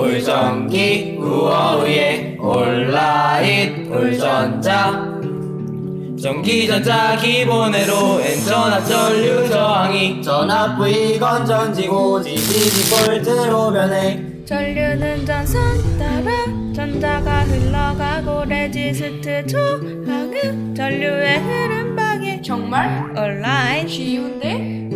울전기 우어의 온라인 울전자. 전기전자 기본회로 N전압 전류 저항이. 전압 V 건전지 고 지지지 볼트로 변해. 전류는 전선 따라 전자가 흘러가고 레지스트 저항은 전류의 흐름 방해 정말? 온라인 쉬운데?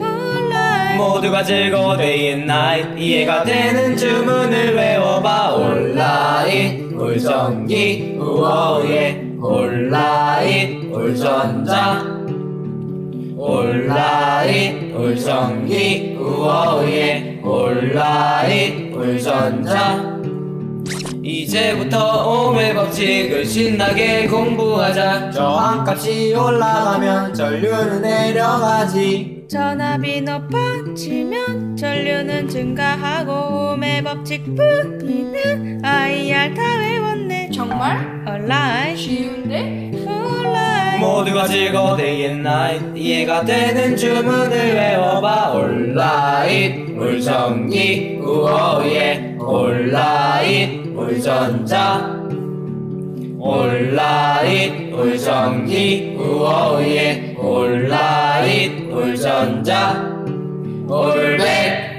모두가 즐거워 day and night 이해가 되는 주문을 외워봐 온라인 울전기 우어의 온라인 울전자 온라인 울전기 우어의 온라인 울전자 이제부터 오메 법칙을 신나게 공부하자. 저항값이 올라가면 전류는 내려가지. 전압이 높아지면 전류는 증가하고 오음의 법칙 뿐이는 IR 다 외웠네. 정말? 온라인 쉬운데? 모두가 즐거워 day and 이해가 되는 주문을 외워봐. 온라인 물전기 우어의 온라인 울전자. 온라인 울전기 우어의 온라인 울전자. 올백